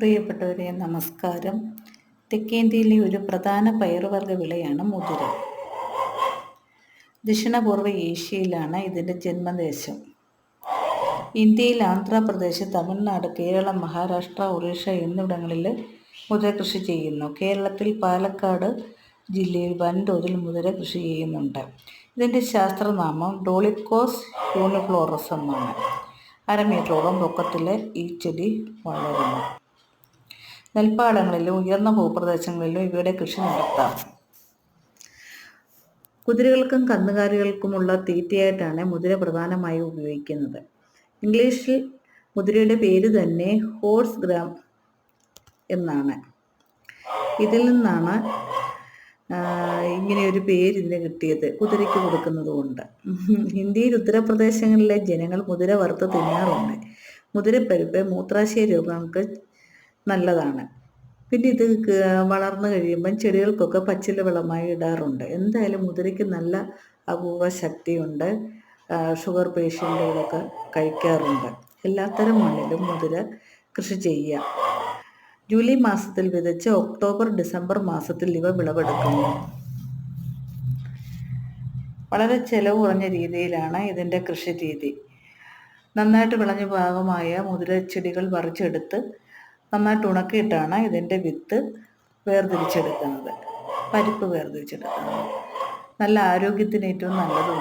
പ്രിയപ്പെട്ടവരെ നമസ്കാരം. തെക്കേന്ത്യയിലെ ഒരു പ്രധാന പയറുവർഗ വിളയാണ് മുതിര. ദക്ഷിണപൂർവ ഏഷ്യയിലാണ് ഇതിന്റെ ജന്മദേശം. ഇന്ത്യയിൽ ആന്ധ്രാപ്രദേശ് തമിഴ്നാട് കേരളം മഹാരാഷ്ട്ര ഒറീസ എന്നിവിടങ്ങളിൽ മുതിര കൃഷി ചെയ്യുന്നു. കേരളത്തിൽ പാലക്കാട് ജില്ലയിൽ വൻതോതിൽ മുതിര കൃഷി ചെയ്യുന്നുണ്ട്. ഇതിന്റെ ശാസ്ത്രനാമം ഡോളിക്കോസ് യൂണിഫ്ലോറസ് എന്നാണ്. അര മീറ്ററോളം പൊക്കത്തിൽ ഈ ചെടി വളരുന്നു. നെൽപ്പാടങ്ങളിലും ഉയർന്ന ഭൂപ്രദേശങ്ങളിലും ഇവയുടെ കൃഷി നടത്താം കുതിരകൾക്കും കന്നുകാലികൾക്കുമുള്ള തീറ്റയായിട്ടാണ് മുതിര പ്രധാനമായും ഉപയോഗിക്കുന്നത്. ഇംഗ്ലീഷിൽ മുതിരയുടെ പേര് തന്നെ ഹോഴ്സ് ഗ്രാം എന്നാണ്. ഇതിൽ നിന്നാണ് ഇങ്ങനെ ഒരു പേര് ഇതിന് കിട്ടിയത് കുതിരയ്ക്ക് കൊടുക്കുന്നത് കൊണ്ട്. ഇന്ത്യയിൽ ഉത്തർപ്രദേശങ്ങളിലെ ജനങ്ങൾ മുതിര വറുത്ത് തിന്നാറുണ്ട്. മുതിരപ്പരിപ്പ് മൂത്രാശയ രോഗങ്ങൾക്ക് നല്ലതാണ്. പിന്നെ ഇത് വളർന്നു കഴിയുമ്പം ചെടികൾക്കൊക്കെ പച്ചില വെള്ളമായി ഇടാറുണ്ട്. എന്തായാലും മുതിരയ്ക്ക് നല്ല അപൂർവ ശക്തിയുണ്ട്. ഷുഗർ പേഷ്യന്റുകളൊക്കെ കഴിക്കാറുണ്ട്. എല്ലാത്തരം മണ്ണിലും മുതിര കൃഷി ചെയ്യുക. ജൂലൈ മാസത്തിൽ വിതച്ച് ഒക്ടോബർ ഡിസംബർ മാസത്തിൽ ഇവ വിളവെടുക്കുന്നു. വളരെ ചെലവ് കുറഞ്ഞ രീതിയിലാണ് ഇതിന്റെ കൃഷി രീതി. നന്നായിട്ട് വിളഞ്ഞ ഭാഗമായ മുതിര ചെടികൾ പറിച്ചെടുത്ത് നന്നായിട്ട് ഉണക്കിയിട്ടാണ് ഇതിന്റെ വിത്ത് വേർതിരിച്ചെടുക്കുന്നത്. പരിപ്പ് വേർതിരിച്ചെടുക്കുന്നത്. നല്ല ആരോഗ്യത്തിന് ഏറ്റവും നല്ലതുമാണ്